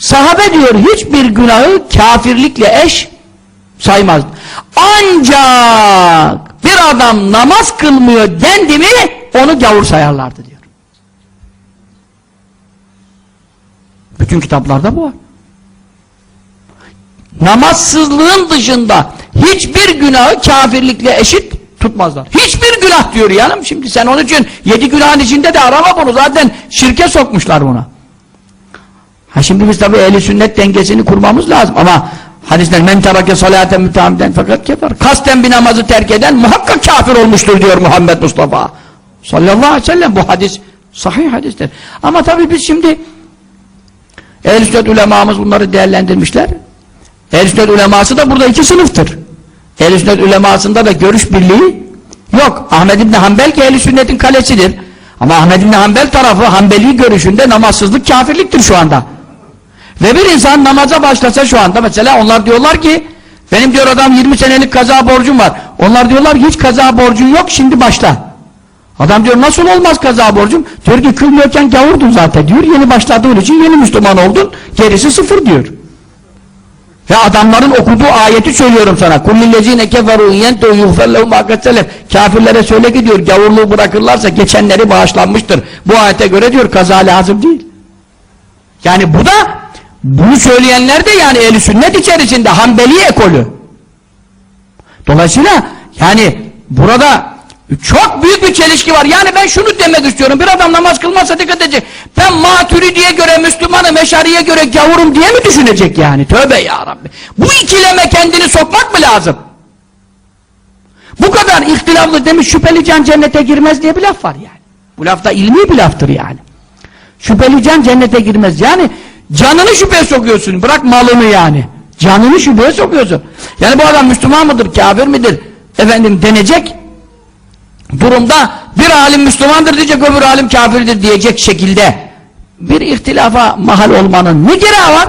Sahabe diyor hiçbir günahı kafirlikle eş saymaz. Ancak bir adam namaz kılmıyor dendi mi onu gavur sayarlardı diyor. Bütün kitaplarda bu var. Namazsızlığın dışında hiçbir günahı kafirlikle eşit tutmazlar. Hiçbir günah diyor yanım. Şimdi sen onun için yedi günahın içinde de arama bunu. Zaten şirke sokmuşlar buna. Ha şimdi biz tabi ehli sünnet dengesini kurmamız lazım ama hadisler men terake salaten mütehamiden fakat kefer. Kasten bir namazı terk eden muhakkak kafir olmuştur diyor Muhammed Mustafa. Sallallahu aleyhi ve sellem bu hadis sahih hadisler. Ama tabi biz şimdi ehl sünnet ulemamız bunları değerlendirmişler. ehl sünnet uleması da burada iki sınıftır. ehl sünnet ulemasında da görüş birliği yok. Ahmed İbni Hanbel ki ehl sünnetin kalesidir. Ama Ahmed İbni Hanbel tarafı Hanbeli görüşünde namazsızlık kafirliktir şu anda. Ve bir insan namaza başlasa şu anda mesela onlar diyorlar ki benim diyor adam 20 senelik kaza borcum var. Onlar diyorlar hiç kaza borcun yok şimdi başla. Adam diyor nasıl olmaz kaza borcum? Diyor ki kılmıyorken gavurdun zaten diyor. Yeni başladığın için yeni Müslüman oldun. Gerisi sıfır diyor. Ve adamların okuduğu ayeti söylüyorum sana. Kullillezine keferu yentu yuhfellehum haketselef. Kafirlere söyle ki diyor gavurluğu bırakırlarsa geçenleri bağışlanmıştır. Bu ayete göre diyor kaza lazım değil. Yani bu da bunu söyleyenler de yani eli sünnet içerisinde Hanbeli ekolü. Dolayısıyla yani burada çok büyük bir çelişki var. Yani ben şunu demek istiyorum. Bir adam namaz kılmazsa dikkat edecek. Ben maturidiye göre Müslümanım, eşariye göre gavurum diye mi düşünecek yani? Tövbe ya Rabbi. Bu ikileme kendini sokmak mı lazım? Bu kadar ihtilaflı demiş şüpheli can cennete girmez diye bir laf var yani. Bu laf da ilmi bir laftır yani. Şüpheli can cennete girmez. Yani canını şüpheye sokuyorsun. Bırak malını yani. Canını şüpheye sokuyorsun. Yani bu adam Müslüman mıdır, kafir midir? Efendim denecek durumda bir alim Müslümandır diyecek, öbür alim kafirdir diyecek şekilde bir ihtilafa mahal olmanın ne gereği var?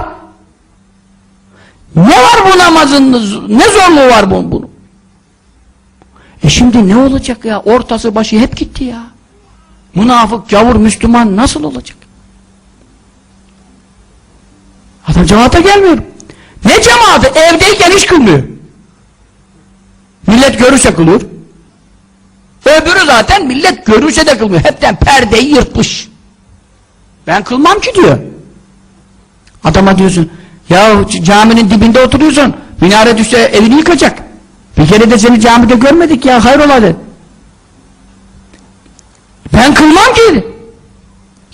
Ne var bu namazın, ne zorluğu var bunun? bunun? E şimdi ne olacak ya? Ortası başı hep gitti ya. Münafık, gavur, Müslüman nasıl olacak? Adam cemaate gelmiyor. Ne cemaati? Evdeyken hiç kılmıyor. Millet görürse kılıyor. Öbürü zaten millet görürse de kılmıyor. Hepten perdeyi yırtmış. Ben kılmam ki diyor. Adama diyorsun, ya caminin dibinde oturuyorsun, minare düşse evini yıkacak. Bir kere de seni camide görmedik ya, hayrola dedi. Ben kılmam ki.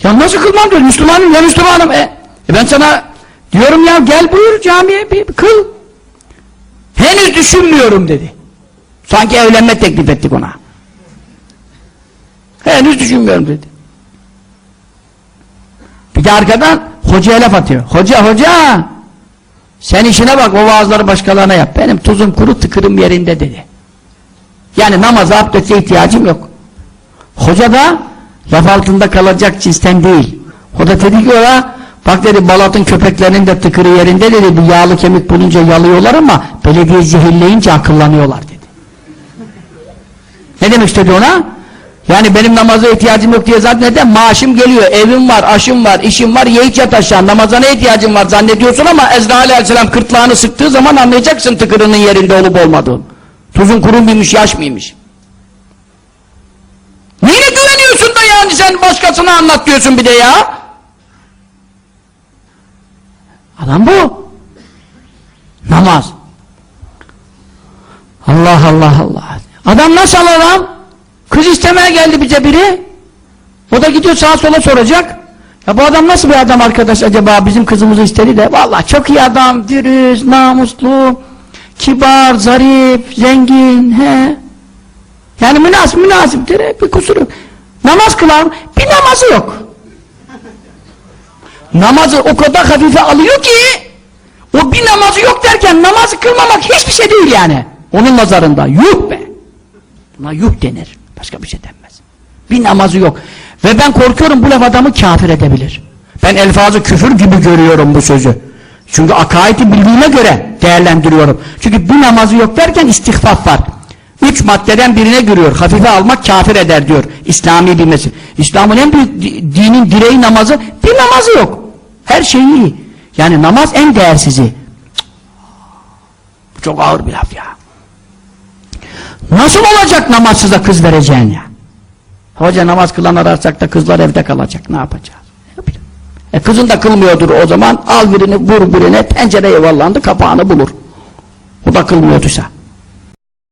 Ya nasıl kılmam diyor, Müslümanım ya Müslümanım. E, e ben sana diyorum ya gel buyur camiye bir, kıl. Henüz düşünmüyorum dedi. Sanki evlenme teklif ettik ona. Henüz düşünmüyorum dedi. Bir de arkadan hocaya laf atıyor. Hoca hoca sen işine bak o vaazları başkalarına yap. Benim tuzum kuru tıkırım yerinde dedi. Yani namaza abdeste ihtiyacım yok. Hoca da laf altında kalacak cinsten değil. O da dedi ki ona bak dedi Balat'ın köpeklerinin de tıkırı yerinde dedi bu yağlı kemik bulunca yalıyorlar ama belediye zehirleyince akıllanıyorlar dedi. Ne demek istedi ona? Yani benim namaza ihtiyacım yok diye zaten maaşım geliyor, evim var, aşım var, işim var, ye iç yat aşağı, namaza ne ihtiyacım var zannediyorsun ama Ezra aleyhisselam kırtlağını sıktığı zaman anlayacaksın tıkırının yerinde olup olmadığını. Tuzun kurum mıymış, yaş mıymış? Neyine güveniyorsun da yani sen başkasına anlat diyorsun bir de ya? Adam bu. Namaz. Allah Allah Allah. Adam nasıl adam? Kız istemeye geldi bize biri. O da gidiyor sağa sola soracak. Ya bu adam nasıl bir adam arkadaş acaba bizim kızımızı istedi de. Vallahi çok iyi adam, dürüst, namuslu, kibar, zarif, zengin. he. Yani münasip münasiptir. Bir kusuru yok. Namaz kılar? Bir namazı yok. Namazı o kadar hafife alıyor ki o bir namazı yok derken namazı kılmamak hiçbir şey değil yani. Onun nazarında. Yuh be. Buna yuh denir. Başka bir şey denmez. Bir namazı yok. Ve ben korkuyorum bu laf adamı kafir edebilir. Ben elfazı küfür gibi görüyorum bu sözü. Çünkü akaidi bildiğime göre değerlendiriyorum. Çünkü bir namazı yok derken istihfaf var. Üç maddeden birine giriyor. Hafife almak kafir eder diyor. İslami bilmesi. İslam'ın en büyük dinin direği namazı bir namazı yok. Her şey iyi. Yani namaz en değersizi. Çok ağır bir laf ya. Nasıl olacak namazsıza kız vereceğin ya? Hoca namaz kılan ararsak da kızlar evde kalacak. Ne yapacağız? E kızın da kılmıyordur o zaman. Al birini vur birine pencereye yuvarlandı kapağını bulur. O da kılmıyorduysa.